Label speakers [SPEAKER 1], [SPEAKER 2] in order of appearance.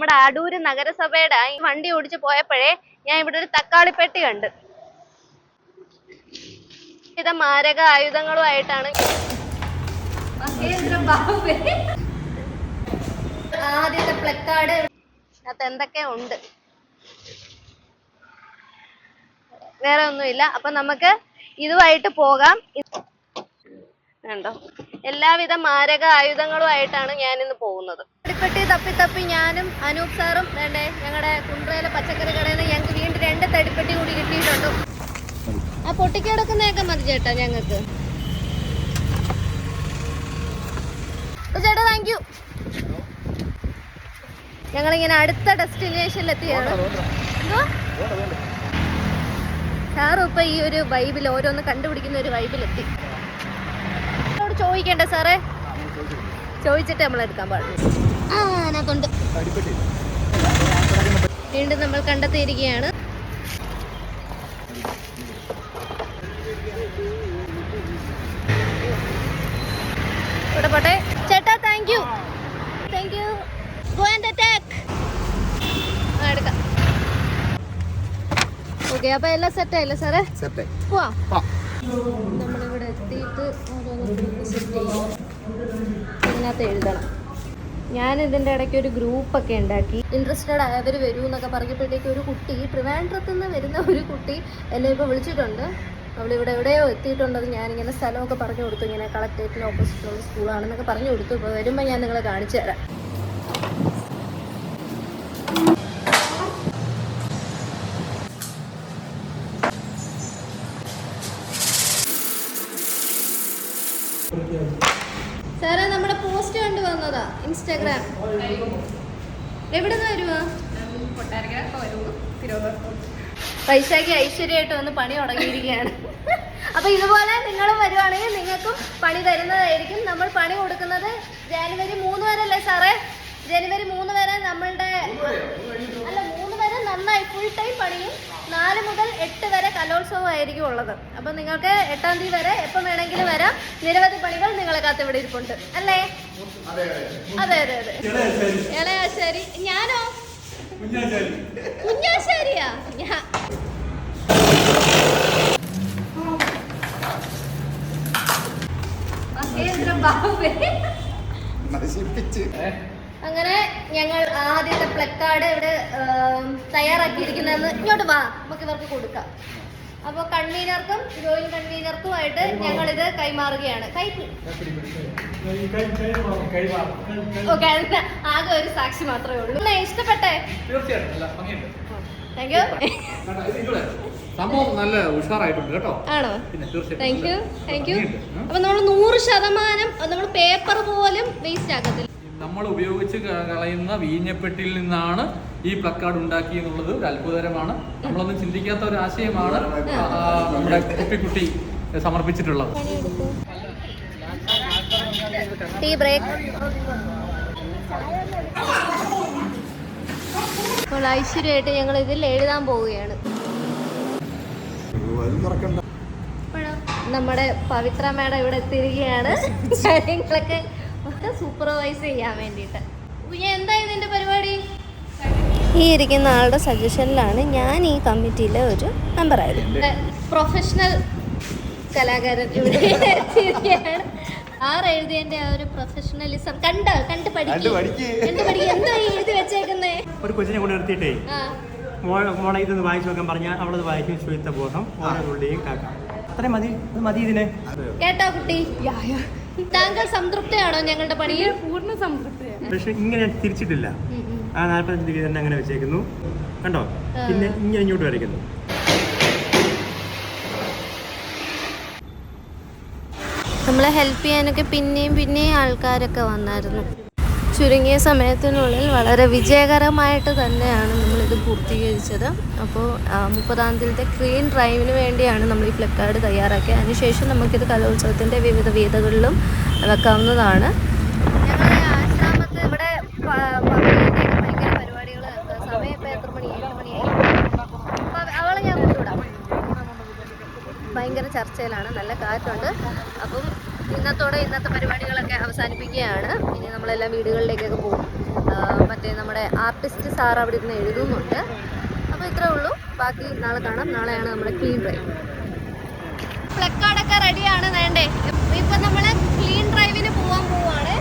[SPEAKER 1] നമ്മുടെ അടൂര് നഗരസഭയുടെ വണ്ടി ഓടിച്ചു പോയപ്പോഴേ ഞാൻ ഇവിടെ ഒരു തക്കാളിപ്പെട്ടി കണ്ട്. വിവിധ മാരക ആയുധങ്ങളുമായിട്ടാണ്. ആദ്യത്തെ പ്ലക്കാർഡ് അത് എന്തൊക്കെ ഉണ്ട്? വേറെ ഒന്നുമില്ല. അപ്പൊ നമുക്ക് ഇതുമായിട്ട് പോകാം. കണ്ടോ? എല്ലാവിധ മാരക ആയുധങ്ങളുമായിട്ടാണ് ഞാൻ ഇന്ന് പോകുന്നത്. തടിപ്പെട്ടി തപ്പി തപ്പി ഞാനും അനൂപ് സാറും വേണ്ടേ ഞങ്ങളുടെ കുണ്ട്രയിലെ പച്ചക്കറി കടയിൽ നിന്ന് ഞങ്ങൾക്ക് വീണ്ടും രണ്ട് തടിപ്പെട്ടി കൂടി കിട്ടിയിട്ടുണ്ട്. ആ പൊട്ടിക്കിടക്കുന്നതൊക്കെ മതി ചേട്ടാ ഞങ്ങൾക്ക് ചേട്ടാ താങ്ക് യു ഞങ്ങളിങ്ങനെ അടുത്ത ഡെസ്റ്റിനേഷനിൽ എത്തിയാണ് സാറും ഇപ്പൊ ഈ ഒരു വൈബിൽ ഓരോന്ന് കണ്ടുപിടിക്കുന്ന ഒരു വൈബിലെത്തി ചോദിക്കണ്ടേ സാറേ. ചോദിച്ചിട്ട് നമ്മൾ എടുക്കാൻ പാടില്ല. ആ കൊണ്ട് വീണ്ടും നമ്മൾ കണ്ടെത്തിയിരിക്കുകയാണ്. ഇവിടെ പോട്ടെ. ചേട്ടാ thank you thank you go and attack എടുക്കാം. ഓക്കെ അപ്പൊ എല്ലാം സെറ്റ് ആയില്ലേ സാറേ?
[SPEAKER 2] സെറ്റ്
[SPEAKER 1] പോവാം നമ്മളിവിടെ എത്തിയിട്ട് ഇതിനകത്ത് എഴുതണം. ഞാൻ ഇതിന്റെ ഇടയ്ക്ക് ഒരു ഗ്രൂപ്പൊക്കെ ഉണ്ടാക്കി. ഇൻട്രസ്റ്റഡ് ആയവർ വരൂ എന്നൊക്കെ പറഞ്ഞപ്പോഴത്തേക്ക് ഒരു കുട്ടി ട്രിവാൻഡ്രത്ത് നിന്ന് വരുന്ന ഒരു കുട്ടി എന്നെ ഇപ്പോൾ വിളിച്ചിട്ടുണ്ട്. അവളിവിടെ എവിടെയോ എത്തിയിട്ടുണ്ടത് ഞാനിങ്ങനെ സ്ഥലമൊക്കെ പറഞ്ഞു കൊടുത്തു. ഇങ്ങനെ കളക്ടറേറ്റിന് ഓപ്പോസിറ്റുള്ള സ്കൂളാണെന്നൊക്കെ പറഞ്ഞു കൊടുത്തു. ഇപ്പോൾ വരുമ്പോൾ ഞാൻ നിങ്ങളെ കാണിച്ചു തരാം. സാറേ നമ്മുടെ പോസ്റ്റ് കണ്ടു വന്നതാ ഇൻസ്റ്റാഗ്രാം. എവിടെ നിന്ന് വരുവാ? പൈസക്ക് ഐശ്വര്യമായിട്ട് വന്ന് പണി തുടങ്ങിയിരിക്കുകയാണ്. അപ്പൊ ഇതുപോലെ നിങ്ങളും വരുവാണെങ്കിൽ നിങ്ങൾക്കും പണി തരുന്നതായിരിക്കും. നമ്മൾ പണി കൊടുക്കുന്നത് ജനുവരി മൂന്ന് വരെ അല്ലേ സാറേ? ജനുവരി മൂന്ന് വരെ നമ്മളുടെ അല്ല നന്നായി ഫുൾ ടൈം പണിയും നാല് മുതൽ എട്ട് വരെ കലോത്സവം ആയിരിക്കും ഉള്ളത്. അപ്പം നിങ്ങൾക്ക് എട്ടാം തീയതി വരെ എപ്പം വേണമെങ്കിലും വരാം. നിരവധി പണികൾ നിങ്ങളെ കാത്ത് ഇവിടെ ഇരിപ്പുണ്ട്. അല്ലേ? അതെ അതെ. അതെ ഇളയാശ്ശേരി ഞാനോ? കുഞ്ഞാശ്ശേരിയാ ഞാൻ മഹേന്ദ്ര ബാബു
[SPEAKER 2] നശിപ്പിച്ച്.
[SPEAKER 1] അങ്ങനെ ഞങ്ങൾ ആദ്യത്തെ പ്ലക്കാർഡ് ഇവിടെ തയ്യാറാക്കിയിരിക്കുന്നതെന്ന് ഇങ്ങോട്ട് വാ നമുക്ക് ഇവർക്ക് കൊടുക്കാം. അപ്പോൾ കൺവീനർക്കും ജോയിന്റ് കൺവീനർക്കുമായിട്ട് ഞങ്ങൾ ഇത് കൈമാറുകയാണ് ഓക്കെ അതിന് ആകെ ഒരു സാക്ഷി മാത്രമേ ഉള്ളൂ. അല്ലേ ഇഷ്ടപ്പെട്ടെ? താങ്ക് യു
[SPEAKER 3] സംഭവം നല്ല ഉഷാറായിട്ടുണ്ട് കേട്ടോ.
[SPEAKER 1] ആണോ? താങ്ക് യു താങ്ക് യു അപ്പൊ നമ്മൾ നൂറ് ശതമാനം നമ്മൾ പേപ്പർ പോലും വേസ്റ്റ് ആക്കത്തില്ല.
[SPEAKER 3] നമ്മൾ ഉപയോഗിച്ച് കളയുന്ന വീഞ്ഞപ്പെട്ടിയിൽ നിന്നാണ് ഈ പ്ലക്കാർഡ് ഉണ്ടാക്കി എന്നുള്ളത് ഒരു അത്ഭുതകരമാണ്. നമ്മളൊന്നും ചിന്തിക്കാത്ത ഒരു ആശയമാണ് നമ്മുടെ കുപ്പിക്കുട്ടി സമർപ്പിച്ചിട്ടുള്ളത്.
[SPEAKER 1] Tea break. അപ്പോൾ ഐശ്വര്യമായിട്ട് ഞങ്ങൾ ഇതിൽ എഴുതാൻ പോവുകയാണ്. നമ്മുടെ പവിത്ര മാഡം ഇവിടെ എത്തിയിരിക്കുകയാണ്. കാര്യങ്ങളൊക്കെ ഒക്കെ സൂപ്പർവൈസ് ചെയ്യാൻ വേണ്ടിയിട്ട്. എന്താ ഇതിന്റെ പരിപാടി? ഈ ഇരിക്കുന്ന ആളുടെ സജഷനിലാണ് ഞാൻ ഈ കമ്മിറ്റിയിലെ ഒരു മെമ്പറായത് പ്രൊഫഷണൽ കലാകാരൻ ഇവിടെ എത്തിയിരിക്കുകയാണ്. ആർ എഴുതിയതിന്റെ ആ ഒരു പ്രൊഫഷണലിസം കണ്ട? കണ്ട് പഠിക്ക്.
[SPEAKER 2] കണ്ട് പഠിക്ക്.
[SPEAKER 1] എന്താ എഴുതി വെച്ചേക്കുന്നേ?
[SPEAKER 4] ഒരു കൊച്ചിനെ കൊണ്ട് നിർത്തിയിട്ടേ. മോളെ ഇതൊന്ന് വായിച്ചു നോക്കാൻ പറഞ്ഞാൽ അവളത് വായിക്കും ശ്വേതബോധം ഓരോ തുള്ളിയും കാക്കാം അത്രയും മതി. അത് മതി ഇതിനെ.
[SPEAKER 1] കേട്ടോ കുട്ടി. താങ്കൾ സംതൃപ്തയാണോ ഞങ്ങളുടെ പണിയിൽ? പൂർണ
[SPEAKER 4] പക്ഷെ ഇങ്ങനെ തിരിച്ചിട്ടില്ല. ആ നാൽപ്പത്തഞ്ച് ഡിഗ്രി തന്നെ അങ്ങനെ വെച്ചേക്കുന്നു. കണ്ടോ? പിന്നെ ഇങ്ങനെ ഇങ്ങോട്ട് വരയ്ക്കുന്നു.
[SPEAKER 1] നമ്മളെ ഹെൽപ്പ് ചെയ്യാനൊക്കെ പിന്നെയും പിന്നെയും ആൾക്കാരൊക്കെ വന്നായിരുന്നു. ചുരുങ്ങിയ സമയത്തിനുള്ളിൽ വളരെ വിജയകരമായിട്ട് തന്നെയാണ് നമ്മളിത് പൂർത്തീകരിച്ചത്. അപ്പോൾ മുപ്പതാം തീയതിയിലത്തെ ക്രീൻ ഡ്രൈവിന് വേണ്ടിയാണ് നമ്മൾ ഈ ഫ്ലിപ്കാർഡ് തയ്യാറാക്കിയത്. അതിനുശേഷം നമുക്കിത് കലോത്സവത്തിന്റെ വിവിധ വേദികളിലും വെക്കാവുന്നതാണ്. ഇവിടെ ഭയങ്കര പരിപാടികൾ മണി? ഭയങ്കര ചർച്ചയിലാണ്. നല്ല കാറ്റുണ്ട്. അപ്പം ഇന്നത്തോടെ ഇന്നത്തെ പരിപാടികളൊക്കെ അവസാനിപ്പിക്കുകയാണ്. ഇനി നമ്മളെല്ലാം വീടുകളിലേക്കൊക്കെ പോകും. മറ്റേ നമ്മുടെ ആർട്ടിസ്റ്റ് സാർ അവിടെ ഇരുന്ന് എഴുതുന്നുണ്ട്. അപ്പോൾ ഇത്രേ ഉള്ളൂ. ബാക്കി നാളെ കാണാം. നാളെയാണ് നമ്മുടെ ക്ലീൻ ഡ്രൈവ്. ഫ്ലക്കാർഡൊക്കെ റെഡിയാണ്. വേണ്ടേ ഇപ്പൊ നമ്മൾ ക്ലീൻ ഡ്രൈവിന് പോവാൻ പോവാണ്.